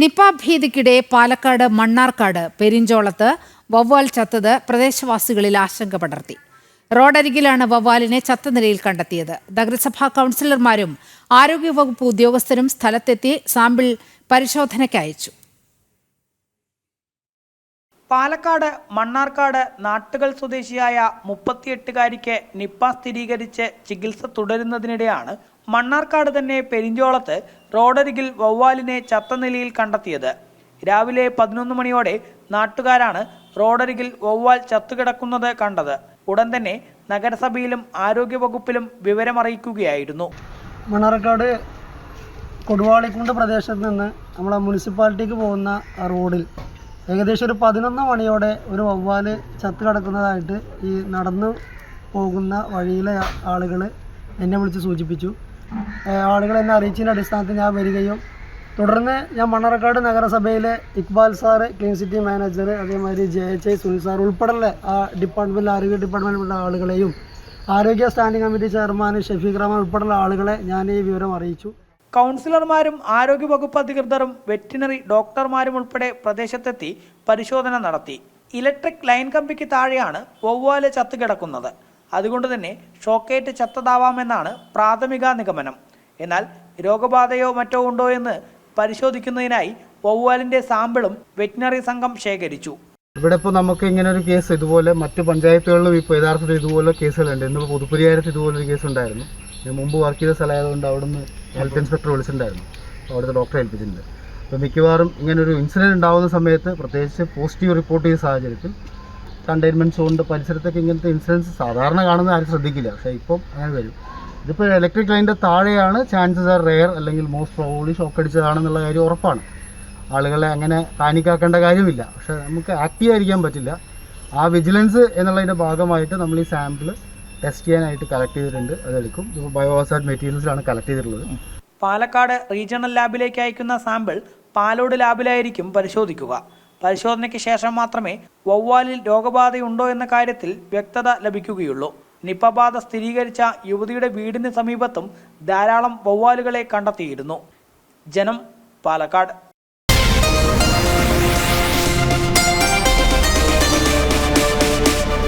Nipah ഭീതിക്കിടെ പാലക്കാട് മണ്ണാർക്കാട് പെരിഞ്ചോളത്ത് വവ്വാൽ ചത്തത് പ്രദേശവാസികളിൽ ആശങ്ക പടർത്തി. റോഡരികിലാണ് വവ്വാലിനെ ചത്ത നിലയിൽ കണ്ടെത്തിയത്. നഗരസഭാ കൗൺസിലർമാരും ആരോഗ്യവകുപ്പ് ഉദ്യോഗസ്ഥരും സ്ഥലത്തെത്തി സാമ്പിൾ പരിശോധനയ്ക്ക് അയച്ചു. പാലക്കാട് മണ്ണാർക്കാട് നാട്ടുകൾ സ്വദേശിയായ മുപ്പത്തിയെട്ടുകാരിക്ക് നിപ്പ സ്ഥിരീകരിച്ച് ചികിത്സ തുടരുന്നതിനിടെയാണ് മണ്ണാർക്കാട് തന്നെ പെരിഞ്ചോളത്ത് റോഡരികിൽ വവ്വാലിനെ ചത്ത നിലയിൽ കണ്ടെത്തിയത്. രാവിലെ പതിനൊന്ന് മണിയോടെ നാട്ടുകാരാണ് റോഡരികിൽ വവ്വാൽ ചത്തുകിടക്കുന്നത് കണ്ടത്. ഉടൻ തന്നെ നഗരസഭയിലും ആരോഗ്യവകുപ്പിലും വിവരമറിയിക്കുകയായിരുന്നു. മണ്ണാർക്കാട് കൊടുവാളിക്കുണ്ട് പ്രദേശത്ത് നിന്ന് നമ്മളെ മുനിസിപ്പാലിറ്റിക്ക് പോകുന്ന റോഡിൽ ഏകദേശം ഒരു പതിനൊന്ന് മണിയോടെ ഒരു വവ്വാൽ ചത്ത് കിടക്കുന്നതായിട്ട് ഈ നടന്നു പോകുന്ന വഴിയിലെ ആളുകൾ എന്നെ വിളിച്ച് സൂചിപ്പിച്ചു. ആളുകൾ എന്നെ അറിയിച്ചതിന്റെ അടിസ്ഥാനത്തിൽ ഞാൻ വരികയും തുടർന്ന് ഞാൻ മണ്ണാർക്കാട് നഗരസഭയിലെ Iqbal sir clean city manager അതേമാതിരി J H I Sunil sir ഉൾപ്പെടെയുള്ള ആ ഡിപ്പാർട്ട്മെന്റിൽ ആരോഗ്യ ഡിപ്പാർട്ട്മെന്റിലുള്ള ആളുകളെയും ആരോഗ്യ standing committee chairman Shafeeq Rahman ഉൾപ്പെടെയുള്ള ആളുകളെ ഞാൻ ഈ വിവരം അറിയിച്ചു. കൗൺസിലർമാരും ആരോഗ്യവകുപ്പ് അധികൃതരും വെറ്റിനറി ഡോക്ടർമാരും ഉൾപ്പെടെ പ്രദേശത്തെത്തി പരിശോധന നടത്തി. ഇലക്ട്രിക് ലൈൻ കമ്പിക്ക് താഴെയാണ് വവ്വാൽ ചത്തുകിടക്കുന്നത് അതുകൊണ്ട് തന്നെ ഷോക്കേറ്റ് ചത്തതാവാമെന്നാണ് പ്രാഥമിക നിഗമനം. എന്നാൽ രോഗബാധയോ മറ്റോ ഉണ്ടോ എന്ന് പരിശോധിക്കുന്നതിനായി വവ്വാലിന്റെ സാമ്പിളും വെറ്റിനറി സംഘം ശേഖരിച്ചു. ഇവിടെ ഇപ്പോൾ നമുക്ക് ഇങ്ങനെ ഒരു കേസ് ഇതുപോലെ മറ്റു പഞ്ചായത്തുകളിലും ഇപ്പോൾ യഥാർത്ഥത്തിൽ ഇതുപോലെ കേസുകളുണ്ട്. ഇന്നിപ്പോൾ പുതുപ്പരിയാരത്ത് ഇതുപോലെ ഒരു കേസ് ഉണ്ടായിരുന്നു മുമ്പ് വർക്ക് ചെയ്ത സ്ഥലമായതുകൊണ്ട് അവിടുന്ന് ഹെൽത്ത് ഇൻസ്പെക്ടർ വിളിച്ചിട്ടുണ്ടായിരുന്നു. അവിടുത്തെ ഡോക്ടറെ ഏൽപ്പിച്ചിട്ടുണ്ട്. അപ്പോൾ മിക്കവാറും ഇങ്ങനെ ഒരു ഇൻസിഡന്റ് ഉണ്ടാകുന്ന സമയത്ത് പ്രത്യേകിച്ച് പോസിറ്റീവ് റിപ്പോർട്ട് ചെയ്ത സാഹചര്യത്തിൽ കണ്ടെയ്ൻമെന്റ് സോണിന്റെ പരിസരത്തൊക്കെ ഇങ്ങനത്തെ ഇൻസിഡൻസ് സാധാരണ കാണുന്ന ആരും ശ്രദ്ധിക്കില്ല. പക്ഷേ ഇപ്പം അങ്ങനെ വരും. ഇതിപ്പോൾ ഇലക്ട്രിക് ലൈനിന്റെ താഴെയാണ് ചാൻസസ് ആർ റെയർ അല്ലെങ്കിൽ മോസ്റ്റ് പ്രോബ്ലി ഷോക്ക് അടിച്ചതാണെന്നുള്ള കാര്യം ഉറപ്പാണ്. ആളുകളെ അങ്ങനെ പാനിക്കാക്കേണ്ട കാര്യമില്ല. പക്ഷേ നമുക്ക് ആക്റ്റീവ് ആയിരിക്കാൻ പറ്റില്ല. ആ വിജിലൻസ് എന്നുള്ളതിന്റെ ഭാഗമായിട്ട് നമ്മൾ ഈ സാമ്പിൾ ടെസ്റ്റ് ചെയ്യാനായിട്ട് കളക്ട് ചെയ്തിട്ടുണ്ട്. അതെടുക്കും. ഇപ്പോൾ ബയോസാഡ് മെറ്റീരിയൽസിലാണ് കളക്ട് ചെയ്തിട്ടുള്ളത്. പാലക്കാട് റീജിയണൽ ലാബിലേക്ക് അയക്കുന്ന സാമ്പിൾ പാലോട് ലാബിലായിരിക്കും പരിശോധിക്കുക. പരിശോധനയ്ക്ക് ശേഷം മാത്രമേ വവ്വാലിൽ രോഗബാധയുണ്ടോ എന്ന കാര്യത്തിൽ വ്യക്തത ലഭിക്കുകയുള്ളൂ. നിപ ബാധ സ്ഥിരീകരിച്ച യുവതിയുടെ വീടിന് സമീപത്തും ധാരാളം വവ്വാലുകളെ കണ്ടെത്തിയിരുന്നു. ജനം പാലക്കാട്.